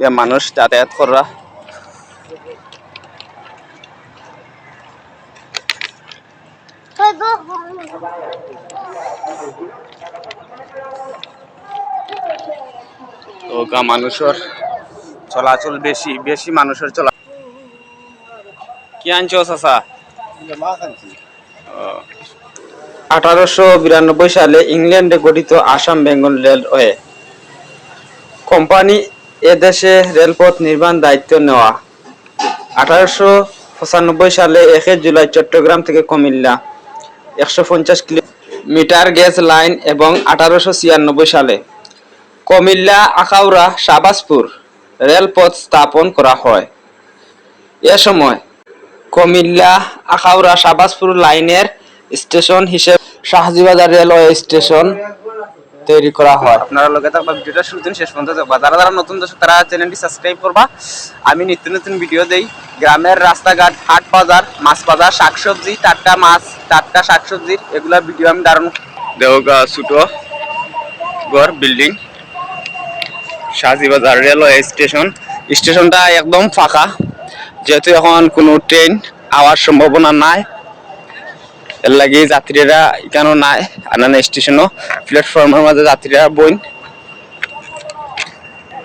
মানুষ যাতায়াত করা তো মানুষের চলাচল বেশি বেশি মানুষের চলা কি আনছো চাচা? আঠারোশো বিরানব্বই সালে ইংল্যান্ডে গঠিত আসাম বেঙ্গল রেলওয়ে কোম্পানি এদেশে রেলপথ নির্মাণ দায়িত্ব নেওয়া। আঠারোশো পঁচানব্বই সালে একে জুলাই চট্টগ্রাম থেকে কুমিল্লা। একশো পঞ্চাশ কিলোমিটার গ্যাস লাইন এবং আঠারোশো ছিয়ানব্বই সালে কুমিল্লা, আখাউড়া, শাহবাজপুর রেলপথ স্থাপন করা হয়। এ সময় কুমিল্লা, আখাউড়া, শাহবাজপুর লাইনের স্টেশন হিসেবে শাহজিবাজার রেলওয়ে স্টেশন তৈরি করা হয়। আপনারা লগে থাকবা ভিডিওটা শুরু থেকে শেষ পর্যন্ত দেখবা। যারা যারা নতুন দর্শক তারা চ্যানেলটি সাবস্ক্রাইব করবা। আমি নিত্য নতুন ভিডিও দেই। গ্রামের রাস্তাঘাট হাট বাজার মাছ বাজার শাকসবজি টাটকা মাছ টাটকা শাকসবজির এগুলা ভিডিও আমি দারুণ দেওগা ছোটো ঘর বিল্ডিং শাহজিবাজার রেলওয়ে স্টেশন। স্টেশনটা একদম ফাঁকা। যেহেতু এখন কোনো ট্রেন আওয়ার সম্ভাবনা নাই। এর লাগি যাত্রীরা কেন নাই আনানা স্টেশনও। প্ল্যাটফর্মের মাঝে যাত্রীরা বইন।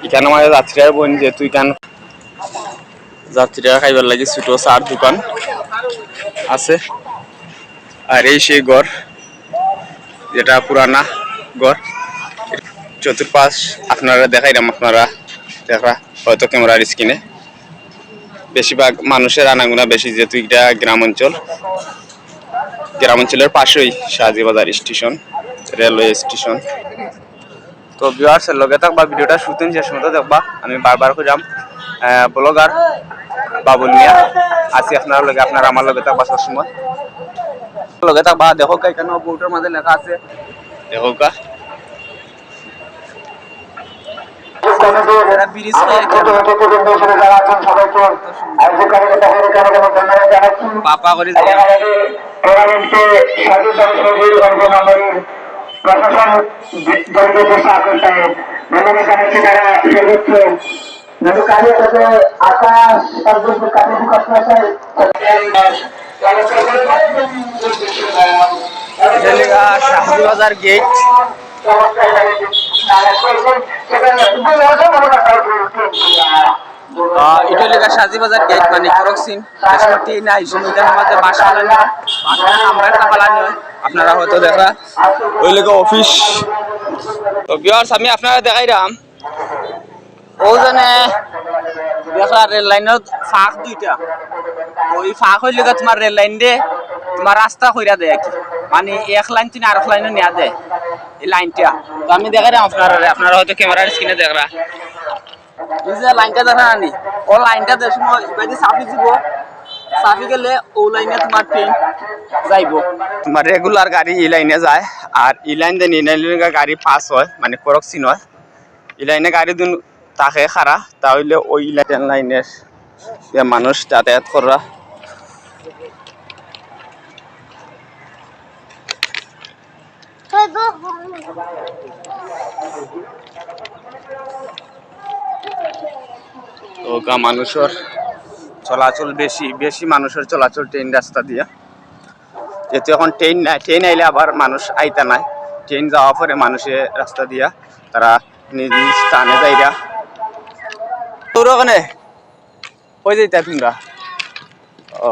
এখানে মাঝে যাত্রীরা বইন যেহেতু এখান যাত্রীরা খাইবার লাগে ছোট চার দোকান আছে। আর এই সেই ঘর, যেটা পুরানা ঘর। চতুর্পাশ, আপনারা দেখাইলাম আপনারা, দেখা, হয়তো ক্যামেরার স্ক্রিনে। বেশিরভাগ মানুষের আনাগুনা বেশি, যেহেতু এটা গ্রাম অঞ্চল। গ্রাম অঞ্চলের পাশেই শাহজিবাজার স্টেশন, রেলওয়ে স্টেশন। তো ভিউয়ার্সের লগে থাকবা, ভিডিওটা শুতেন শেষ মতো দেখবা। আমি বারবার যাম ব্লগার বাবুল মিয়া। আছি আপনার লগে, আপনার আমার লগে থাকবা সবসময়। লগে থাকবা, দেখো কেন বোর্ডের মাঝে লেখা আছে। দেখো এরা ব্রিজ পাপা করে টুর্নামেন্টকে সাধু সংসদীয় অঙ্গনবাড়ির প্রশাসন সাকর সাহেব ধন্যবাদ জানাচ্ছি তারা সর্বোচ্চ যদি কাজে থেকে আকাশ পর্যন্ত কাজে করতে চাই শাহবাজার গেট এটা লেখা শাহজিবাজার গেট মানে করকসিন দেশমটি নাই মধ্যে বাসা আমরা একটা আপনারা হয়তো দেখা। ওই লেখা অফিস তো বিয়ার্স আমি আপনারা দেখাইলাম ও জানে দেখা রেল লাইনের ফাঁক দুইটা। ওই ফাঁক হইলে তোমার রেল লাইন দে তোমার রাস্তা কইরা দেয় কি। মানে এক লাইন তিন আর এক লাইনে নেওয়া দেয় এই লাইনটা। তো আমি দেখাইলাম আপনারা আপনারা হয়তো ক্যামেরার স্ক্রিনে দেখরা। এই লাইনটা দেখা আনি ও লাইনটা সময় ইবাদি সাফি দিব। সাফি গেলে ও লাইনে তোমার ট্রেন যাইব। তোমার রেগুলার গাড়ি এই লাইনে যায়, আর এই লাইন দেন এই লাইনে গাড়ি পাস হয় মানে করকসিন হয় এই লাইনে গাড়ি দিন তাকে খারা তাহলে ওই লাইন লাইনের মানুষ যাতায়াত করা গা মানুষের চলাচল বেশি বেশি মানুষের চলাচল ট্রেন রাস্তা দিয়া। যেহেতু এখন ট্রেন নাই, ট্রেন আইলে আবার মানুষ আইতা নাই। ট্রেন যাওয়া পরে মানুষে রাস্তা দিয়া তারা নিজ নিজ স্থানে যাইরা। তোর ওখানে কই যাইতা তোমরা? ও।